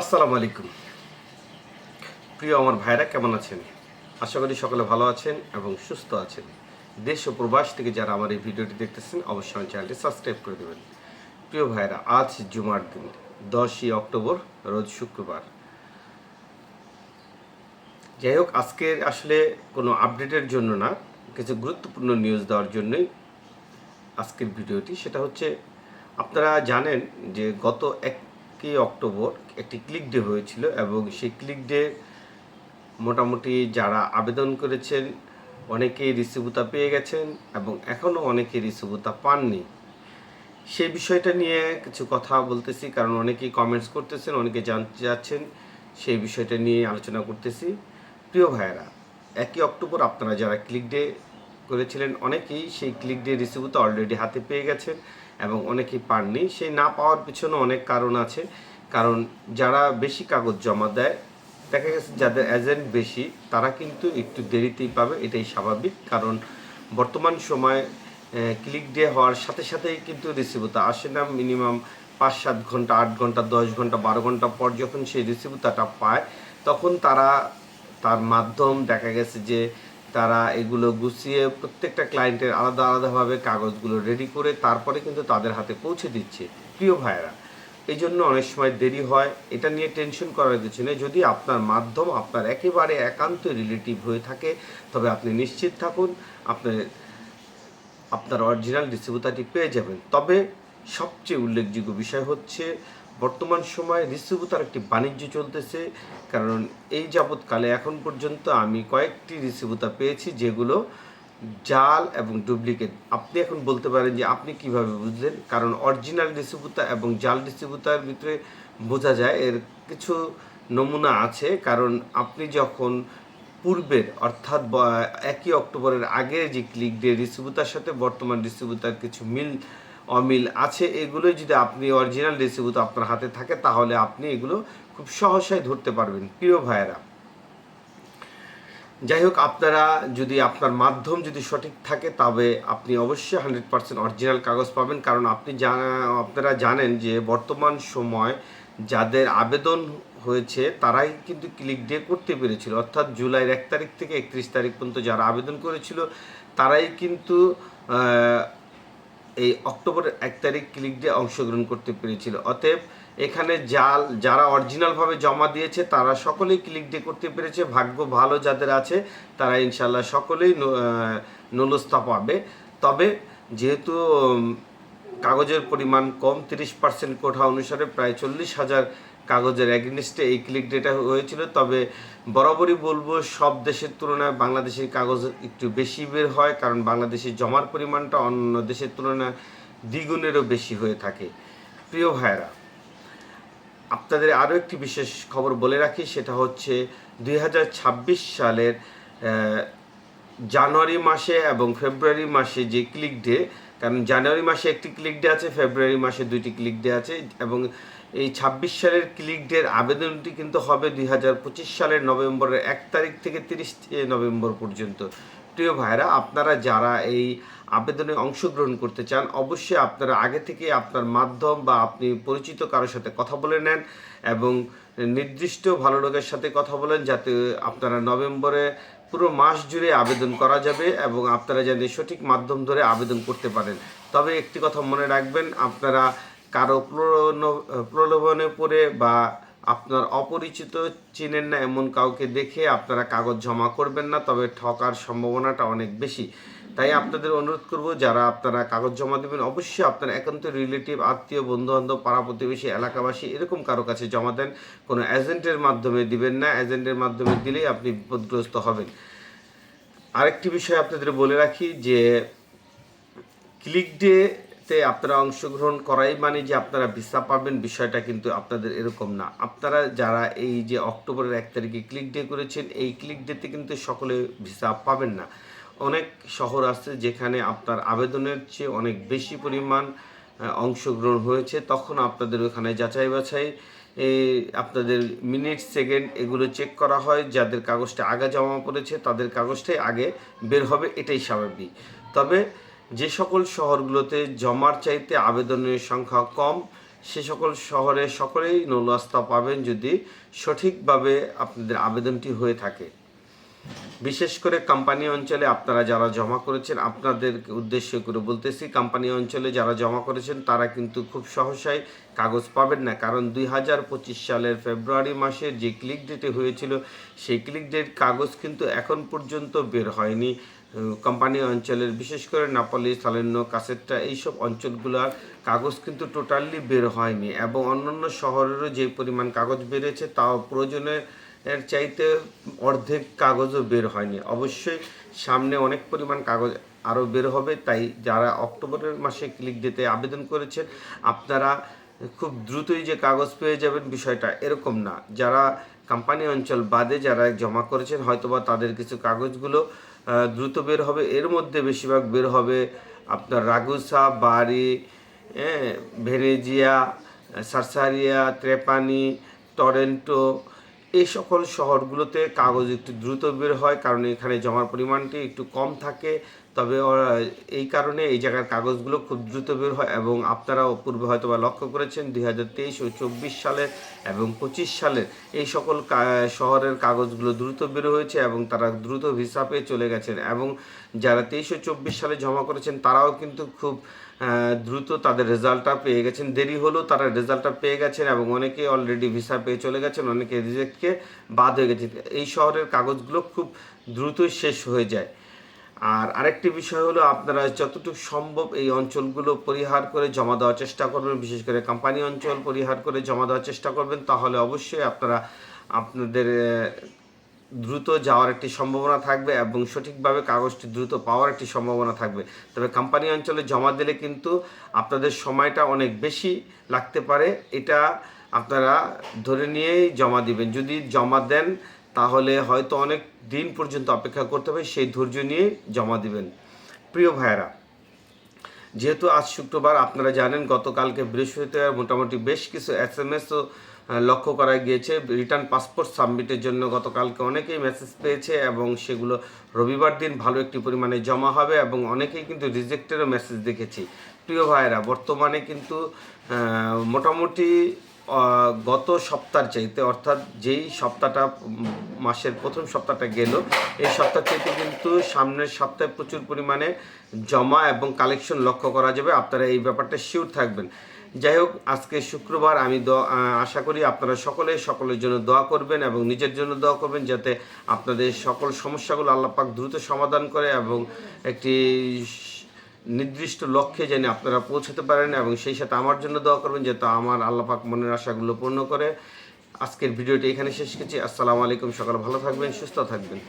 আসসালামু আলাইকুম। প্রিয় আমার ভাইরা, কেমন আছেন? আশা করি সকলে ভালো আছেন এবং সুস্থ আছেন। দেশ ও প্রবাস থেকে যারা আমার এই ভিডিওটি দেখতেছেন, অবশ্যই আমার চ্যানেলটি সাবস্ক্রাইব করে দেবেন। প্রিয় ভাইরা, আজ জুমার দিন, দশই অক্টোবর, রোজ শুক্রবার। যাই হোক আজকের আসলে কোনো আপডেটের জন্য না, কিছু গুরুত্বপূর্ণ নিউজ দেওয়ার জন্যই আজকের ভিডিওটি। সেটা হচ্ছে, আপনারা জানেন যে গত একই অক্টোবর একটি ক্লিক ডে হয়েছিল এবং সেই ক্লিক ডে মোটামুটি যারা আবেদন করেছেন অনেকেই রিসিভুতা পেয়ে গেছেন এবং এখনও অনেকে রিসিভুতা পাননি। সেই বিষয়টা নিয়ে কিছু কথা বলতেছি, কারণ অনেকেই কমেন্টস করতেছেন, অনেকে জানতে যাচ্ছেন সেই বিষয়টা নিয়ে আলোচনা করতেছি। প্রিয় ভাইয়েরা, একই অক্টোবর আপনারা যারা ক্লিক ডে করেছিলেন, অনেকেই সেই ক্লিক ডে রিসিভুতা অলরেডি হাতে পেয়ে গেছেন। এবং অনেকেই পাননি। সেই না পাওয়ার পিছনে অনেক কারণ আছে। কারণ যারা বেশি কাগজ জমা দেয়, দেখা গেছে যাদের এজেন্ট বেশি, তারা কিন্তু একটু দেরিতেই পাবে, এটাই স্বাভাবিক। কারণ বর্তমান সময় ক্লিক ডে হওয়ার সাথে সাথেই কিন্তু রিসিভুতা আসে না মিনিমাম পাঁচ সাত ঘণ্টা, আট ঘণ্টা, দশ ঘণ্টা, বারো ঘণ্টা পর যখন সেই রিসিভুতাটা পায়, তখন তারা, তার মাধ্যম দেখা গেছে যে তারা এগুলো গুছিয়ে প্রত্যেকটা ক্লায়েন্টের আলাদা আলাদাভাবে কাগজগুলো রেডি করে তারপরে কিন্তু তাদের হাতে পৌঁছে দিচ্ছে প্রিয় ভাইয়েরা। এই জন্য অনেক সময় দেরি হয়, এটা নিয়ে টেনশন করার কিছু নেই। যদি আপনার মাধ্যম আপনার একেবারে একান্ত রিলেটিভ হয়ে থাকে, তবে আপনি নিশ্চিত থাকুন আপনার আপনার অরিজিনাল ডিস্ট্রিবিউটারটি পেয়ে যাবেন। তবে সবচেয়ে উল্লেখযোগ্য বিষয় হচ্ছে বর্তমান সময়ে ডিস্ট্রিবিউটার একটি বাণিজ্য চলতেছে। কারণ এই যাবৎকালে এখন পর্যন্ত আমি কয়েকটি ডিস্ট্রিবিউটার পেয়েছি যেগুলো জাল এবং ডুপ্লিকেট। আপনি এখন বলতে পারেন যে আপনি কীভাবে বুঝলেন? কারণ অরিজিনাল ডিস্ট্রিবিউটার এবং জাল ডিস্ট্রিবিউটার ভিতরে বোঝা যায়, এর কিছু নমুনা আছে। কারণ আপনি যখন পূর্বের, অর্থাৎ একই অক্টোবরের আগে যে ক্লিক ডে ডিস্ট্রিবিউটার সাথে বর্তমান ডিস্ট্রিবিউটার কিছু মিল অমিল আছে, এগুলোই যদি আপনি অরিজিনাল রেসিপি তো আপনার হাতে থাকে, তাহলে আপনি এগুলো খুব সহসায় ধরতে পারবেন, প্রিয় ভাইয়েরা। যাই হোক, আপনারা যদি আপনার মাধ্যম যদি সঠিক থাকে, তবে আপনি অবশ্যই হান্ড্রেড পার্সেন্ট অরিজিনাল কাগজ পাবেন, কারণ আপনি আপনারা জানেন যে বর্তমান সময় যাদের আবেদন হয়েছে, তারাই কিন্তু ক্লিক ডে করতে পেরেছিল। অর্থাৎ জুলাইয়ের এক তারিখ থেকে একত্রিশ তারিখ পর্যন্ত যারা আবেদন করেছিল, তারাই কিন্তু এই অক্টোবরের এক তারিখ ক্লিক দিয়ে অংশগ্রহণ করতে পেরেছিল। অতএব এখানে জাল যারা অরিজিনালভাবে জমা দিয়েছে, তারা সকলেই ক্লিক দিয়ে করতে পেরেছে। ভাগ্য ভালো যাদের আছে, তারা ইনশাল্লাহ সকলেই নলস্থা পাবে। তবে যেহেতু কাগজের পরিমাণ কম, তিরিশ পার্সেন্ট কোঠা অনুসারে প্রায় চল্লিশ হাজার কাগজের অ্যাগনিস্টে এই ক্লিক ডেটা হয়েছিল। তবে বরাবরই বলব, সব দেশের তুলনায় বাংলাদেশের কাগজ একটু বেশি বের হয়, কারণ বাংলাদেশের জমার পরিমাণটা অন্য দেশের তুলনায় দ্বিগুণেরও বেশি হয়ে থাকে। প্রিয় ভাইরা আপনাদের আরও একটি বিশেষ খবর বলে রাখি, সেটা হচ্ছে দুই হাজার ছাব্বিশ সালের জানুয়ারি মাসে এবং ফেব্রুয়ারি মাসে যে ক্লিক ডে কারণ জানুয়ারি মাসে একটি ক্লিক ডে আছে, ফেব্রুয়ারি মাসে দুইটি ক্লিক ডে আছে এবং এই ছাব্বিশ সালের ক্লিক ডের আবেদনটি কিন্তু হবে দুই হাজার পঁচিশ সালের নভেম্বরের এক তারিখ থেকে তিরিশ নভেম্বর পর্যন্ত। প্রিয় ভাইরা আপনারা যারা এই আবেদনে অংশগ্রহণ করতে চান, অবশ্যই আপনারা আগে থেকে আপনার মাধ্যম বা আপনি পরিচিত কারোর সাথে কথা বলে নেন এবং নির্দিষ্ট ভালো লোকের সাথে কথা বলেন যাতে আপনারা নভেম্বরে পুরো মাস জুড়ে আবেদন করা যাবে এবং আপনারা যেন সঠিক মাধ্যম ধরে আবেদন করতে পারেন। তবে একটি কথা মনে রাখবেন, আপনারা কারও প্রলোভন- পড়ে বা আপনার অপরিচিত চিনেন না এমন কাউকে দেখে আপনারা কাগজ জমা করবেন না, তবে ঠকার সম্ভাবনাটা অনেক বেশি। তাই আপনাদের অনুরোধ করব, যারা আপনারা কাগজ জমা দেবেন, অবশ্যই আপনার একান্ত রিলেটিভ, আত্মীয়, বন্ধুবান্ধব, পাড়া প্রতিবেশী, এলাকাবাসী এরকম কারও কাছে জমা দেন। কোনো এজেন্টের মাধ্যমে দিবেন না, এজেন্টের মাধ্যমে দিলেই আপনি বিপদগ্রস্ত হবেন। আরেকটি বিষয় আপনাদের বলে রাখি যে ক্লিক ডেতে আপনারা অংশগ্রহণ করাই মানে যে আপনারা ভিসা পাবেন, বিষয়টা কিন্তু আপনাদের এরকম না। আপনারা যারা এই যে অক্টোবরের এক তারিখে ক্লিক ডে করেছেন, এই ক্লিক ডেতে কিন্তু সকলে ভিসা পাবেন না। অনেক শহর আছে যেখানে আপনার আবেদনের চেয়ে অনেক বেশি পরিমাণ অংশগ্রহণ হয়েছে। তখন আপনাদের ওখানে যাচাই বাছাই আপনাদের মিনিট সেকেন্ড এগুলো চেক করা হয়। যাদের কাগজটা আগে জমা পড়েছে, তাদের কাগজটাই আগে বের হবে, এটাই স্বাভাবিক। তবে যে সকল শহরগুলোতে জমার চাইতে আবেদনের সংখ্যা কম, সে সকল শহরে সকলেই নৌলাস্তা পাবেন যদি সঠিকভাবে আপনাদের আবেদনটি হয়ে থাকে। বিশেষ করে কোম্পানি অঞ্চলে আপনারা যারা জমা করেছেন আপনাদের উদ্দেশ্য করে বলতেছি, কোম্পানি অঞ্চলে যারা জমা করেছেন, তারা কিন্তু খুব সহসাই কাগজ পাবেন না। কারণ দুই হাজার পঁচিশ সালের ফেব্রুয়ারি মাসের যে ক্লিক ডেটে হয়েছিল, সেই ক্লিক ডেট কাগজ কিন্তু এখন পর্যন্ত বের হয়নি। কোম্পানি অঞ্চলের বিশেষ করে নাপালি সালেন্য কাসেটটা এইসব অঞ্চলগুলোর কাগজ কিন্তু টোটালি বের হয়নি। এবং অন্যান্য শহরেরও যে পরিমাণ কাগজ বেড়েছে তাও প্রয়োজনে এর চাইতে অর্ধেক কাগজও বের হয়নি। অবশ্যই সামনে অনেক পরিমাণ কাগজ আরও বের হবে, তাই যারা অক্টোবরের মাসে ক্লিক দিতে আবেদন করেছেন, আপনারা খুব দ্রুতই যে কাগজ পেয়ে যাবেন বিষয়টা এরকম না। যারা কোম্পানি অঞ্চল বাদে যারা জমা করেছেন, হয়তোবা তাদের কিছু কাগজগুলো দ্রুত বের হবে। এর মধ্যে বেশিরভাগ বের হবে আপনার রাগুসা, বাড়ি ভেনেজিয়া, সারসারিয়া, ত্রেপানি, টরেন্টো এই সকল শহরগুলোতে কাগজ একটু দ্রুত বের হয়, কারণ এখানে জমার পরিমাণটি একটু কম থাকে। তবে এই কারণে এই জায়গার কাগজগুলো খুব দ্রুত বের হয় এবং আপনারা পূর্বে হয়তো বা লক্ষ্য করেছেন দুই হাজার তেইশ ও চব্বিশ সালের এবং পঁচিশ সালের এই সকল শহরের কাগজগুলো দ্রুত বের হয়েছে এবং তারা দ্রুত ভিসা পেয়ে চলে গেছেন এবং যারা তেইশ ও চব্বিশ সালে জমা করেছেন তারাও কিন্তু খুব দ্রুত তাদের রেজাল্টটা পেয়ে গেছেন। দেরি হলেও তারা রেজাল্টটা পেয়ে গেছেন এবং অনেকে অলরেডি ভিসা পেয়ে চলে গেছেন, অনেকে রিজেক্টকে বাদ হয়ে গেছে এই শহরের কাগজগুলো খুব দ্রুতই শেষ হয়ে যায়। আর আরেকটি বিষয় হলো, আপনারা যতটুকু সম্ভব এই অঞ্চলগুলো পরিহার করে জমা দেওয়ার চেষ্টা করবেন, বিশেষ করে কোম্পানি অঞ্চল পরিহার করে জমা দেওয়ার চেষ্টা করবেন, তাহলে অবশ্যই আপনারা আপনাদের দ্রুত যাওয়ার একটি সম্ভাবনা থাকবে এবং সঠিকভাবে কাগজটি দ্রুত পাওয়ার একটি সম্ভাবনা থাকবে। তবে কোম্পানি অঞ্চলে জমা দিলে কিন্তু আপনাদের সময়টা অনেক বেশি লাগতে পারে। এটা আপনারা ধরে নিয়েই জমা দিবেন। যদি জমা দেন তাহলে হয়তো অনেক দিন পর্যন্ত অপেক্ষা করতে হবে, সেই ধৈর্য নিয়ে জমা দিবেন। প্রিয় ভাইয়েরা, যেহেতু আজ শুক্রবার, আপনারা জানেন গতকালকে বৃহস্পতিবার মোটামুটি বেশ কিছু এস এম এসও লক্ষ্য করা গিয়েছে। রিটার্ন পাসপোর্ট সাবমিটের জন্য গতকালকে অনেকেই মেসেজ পেয়েছে এবং সেগুলো রবিবার দিন ভালো একটি পরিমাণে জমা হবে এবং অনেকেই কিন্তু রিজেক্টেরও মেসেজ দেখেছি। প্রিয় ভাইয়েরা, বর্তমানে কিন্তু মোটামুটি গত সপ্তাহের চাইতে, অর্থাৎ যেই সপ্তাহটা মাসের প্রথম সপ্তাহটা গেল, এই সপ্তাহ চাইতে কিন্তু সামনের সপ্তাহে প্রচুর পরিমাণে জমা এবং কালেকশন লক্ষ্য করা যাবে। আপনারা এই ব্যাপারটা শিওর থাকবেন। যাই হোক, আজকে শুক্রবার, আমি আশা করি আপনারা সকলে সকলের জন্য দোয়া করবেন এবং নিজের জন্য দোয়া করবেন যাতে আপনাদের সকল সমস্যাগুলো আল্লাপাক দ্রুত সমাধান করে এবং একটি নির্দিষ্ট লক্ষ্যে যেন আপনারা পৌঁছাতে পারেন এবং সেই সাথে আমার জন্য দোয়া করবেন যাতে আমার আল্লাপাক মনের আশাগুলো পূর্ণ করে। আজকের ভিডিওটি এখানে শেষ করছি। আসসালামু আলাইকুম। সকাল ভালো থাকবেন, সুস্থ থাকবেন।